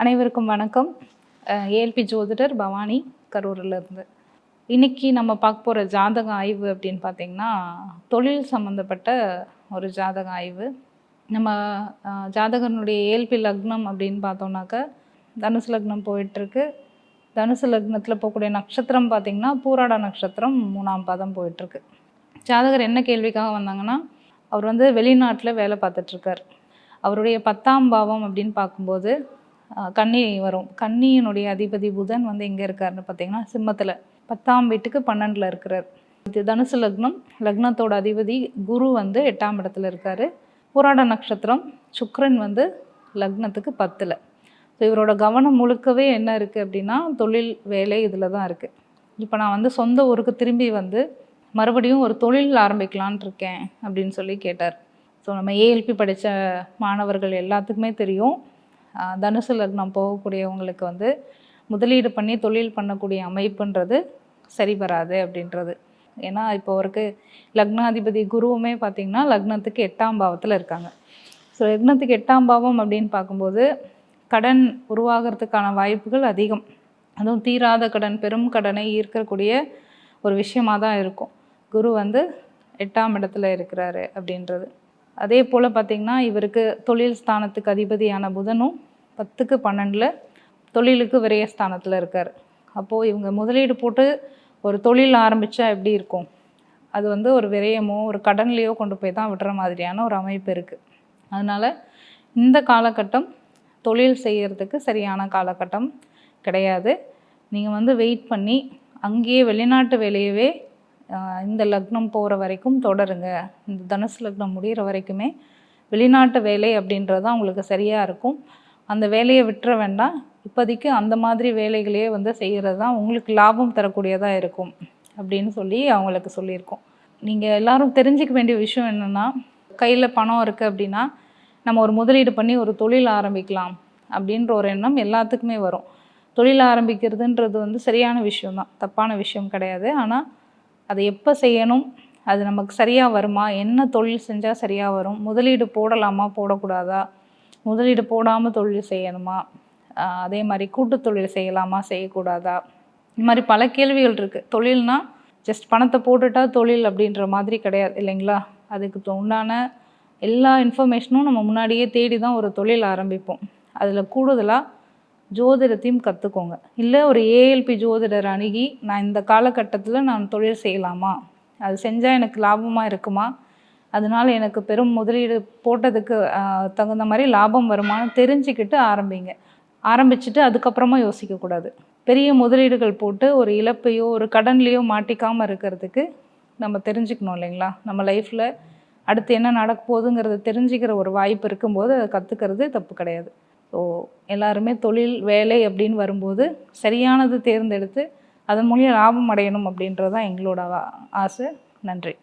அனைவருக்கும் வணக்கம். ஏஎல்பி ஜோதிடர் பவானி கரூரில் இருந்து. இன்னைக்கு நம்ம பார்க்க போகிற ஜாதக ஆய்வு அப்படின்னு பார்த்தீங்கன்னா தொழில் சம்மந்தப்பட்ட ஒரு ஜாதக ஆய்வு. நம்ம ஜாதகனுடைய ஏஎல்பி லக்னம் அப்படின்னு பார்த்தோம்னாக்க தனுசு லக்னம் போயிட்டுருக்கு. தனுசு லக்னத்தில் போகக்கூடிய நட்சத்திரம் பார்த்திங்கன்னா பூராட நட்சத்திரம் மூணாம் பாதம் போயிட்டுருக்கு. ஜாதகர் என்ன கேள்விக்காக வந்தாங்கன்னா அவர் வந்து வெளிநாட்டில் வேலை பார்த்துட்ருக்கார் அவருடைய பத்தாம் பாவம் அப்படின்னு பார்க்கும்போது கன்னி வரும். கன்னியினுடைய அதிபதி புதன் வந்து எங்கே இருக்காருன்னு பார்த்தீங்கன்னா சிம்மத்தில். பத்தாம் வீட்டுக்கு பன்னெண்டில் இருக்கிறார். இது தனுசு லக்னம். லக்னத்தோட அதிபதி குரு வந்து எட்டாம் இடத்துல இருக்கார். புராட நட்சத்திரம் சுக்ரன் வந்து லக்னத்துக்கு பத்தில். ஸோ இவரோட கவனம் முழுக்கவே என்ன இருக்குது அப்படின்னா தொழில் வேலை இதில் தான் இருக்குது இப்போ நான் வந்து சொந்த ஊருக்கு திரும்பி வந்து மறுபடியும் ஒரு தொழில் ஆரம்பிக்கலான் இருக்கேன் அப்படின்னு சொல்லி கேட்டார். ஸோ நம்ம ஏஎல்பி படித்த மாணவர்கள் எல்லாத்துக்குமே தெரியும். தனுசு லக்னம் போகக்கூடியவங்களுக்கு வந்து முதலீடு பண்ணி தொழில் பண்ணக்கூடிய அமைப்புன்றது சரி வராது அப்படின்றது. ஏன்னா இப்போ அவருக்கு லக்னாதிபதி குருவுமே பார்த்திங்கன்னா லக்னத்துக்கு எட்டாம் பாவத்தில் இருக்காங்க. ஸோ லக்னத்துக்கு எட்டாம் பாவம் அப்படின்னு பார்க்கும்போது கடன் உருவாகிறதுக்கான வாய்ப்புகள் அதிகம். அதுவும் தீராத கடன் பெரும் கடனை ஈர்க்கக்கூடிய ஒரு விஷயமாக தான் இருக்கும். குரு வந்து எட்டாம் இடத்துல இருக்கிறாரு அப்படின்றது. அதே போல் பார்த்திங்கன்னா இவருக்கு தொழில் ஸ்தானத்துக்கு அதிபதியான புதனும் பத்துக்கு பன்னெண்டில் தொழிலுக்கு விரயஸ்தானத்தில் இருக்கார். அப்போது இவங்க முதலீடு போட்டு ஒரு தொழில் ஆரம்பித்தா எப்படி இருக்கும்? அது வந்து ஒரு விரயமோ ஒரு கடன்லேயோ கொண்டு போய் தான் விடுற மாதிரியான ஒரு அமைப்பு இருக்குது அதனால் இந்த காலகட்டம் தொழில் செய்கிறதுக்கு சரியான காலகட்டம் கிடையாது. நீங்கள் வந்து வெயிட் பண்ணி அங்கேயே வெளிநாட்டு வேலையவே இந்த லக்னம் போகிற வரைக்கும் தொடருங்க. இந்த தனுசு லக்னம் முடிகிற வரைக்குமே வெளிநாட்டு வேலை அப்படின்றது அவங்களுக்கு உங்களுக்கு சரியாக இருக்கும். அந்த வேலையை விட்டுற வேண்டாம். இப்போதைக்கு அந்த மாதிரி வேலைகளையே வந்து செய்கிறது தான் உங்களுக்கு லாபம் தரக்கூடியதாக இருக்கும் அப்படின்னு சொல்லி அவங்களுக்கு சொல்லியிருக்கோம். நீங்கள் எல்லாரும் தெரிஞ்சுக்க வேண்டிய விஷயம் என்னென்னா கையில் பணம் இருக்குது அப்படின்னா நம்ம ஒரு முதலீடு பண்ணி ஒரு தொழில் ஆரம்பிக்கலாம் அப்படின்ற ஒரு எண்ணம் எல்லாத்துக்குமே வரும். தொழில் ஆரம்பிக்கிறதுன்றது வந்து சரியான விஷயம்தான். தப்பான விஷயம் கிடையாது. ஆனால் அதை எப்போ செய்யணும்? அது நமக்கு சரியாக வருமா? என்ன தொழில் செஞ்சால் சரியாக வரும்? முதலீடு போடலாமா? போடக்கூடாதா? முதலீடு போடாமல் தொழில் செய்யணுமா? அதே மாதிரி கூட்டு தொழில் செய்யலாமா? செய்யக்கூடாதா? இந்த மாதிரி பல கேள்விகள் இருக்குது தொழில்னா ஜஸ்ட் பணத்தை போட்டுட்டா தொழில் அப்படின்ற மாதிரி கிடையாது இல்லைங்களா? அதுக்கு உண்டான எல்லா இன்ஃபர்மேஷனும் நம்ம முன்னாடியே தேடி தான் ஒரு தொழில் ஆரம்பிப்போம். அதில் கூடுதலாக ஜோதிடத்தையும் கற்றுக்கோங்க இல்லை ஒரு ஏஎல்பி ஜோதிடர் அணுகி நான் இந்த காலகட்டத்தில் நான் தொழில் செய்யலாமா? அது செஞ்சால் எனக்கு லாபமாக இருக்குமா? அதனால எனக்கு பெரும் முதலீடு போட்டதுக்கு தகுந்த மாதிரி லாபம் வருமானு தெரிஞ்சுக்கிட்டு ஆரம்பிங்க. ஆரம்பிச்சுட்டு அதுக்கப்புறமா யோசிக்கக்கூடாது பெரிய முதலீடுகள் போட்டு ஒரு இழப்பையோ ஒரு கடன்லையோ மாட்டிக்காமல் இருக்கிறதுக்கு நம்ம தெரிஞ்சுக்கணும் இல்லைங்களா? நம்ம லைஃப்பில் அடுத்து என்ன நடக்க போகுதுங்கிறத தெரிஞ்சுக்கிற ஒரு வாய்ப்பு இருக்கும்போது அதை கற்றுக்கிறது தப்பு கிடையாது. ஸோ எல்லாருமே தொழில் வேலை அப்படின்னு வரும்போது சரியானது தேர்ந்தெடுத்து அதன் மூலியம் லாபம் அடையணும் அப்படின்றது தான் எங்களோட ஆசை. நன்றி.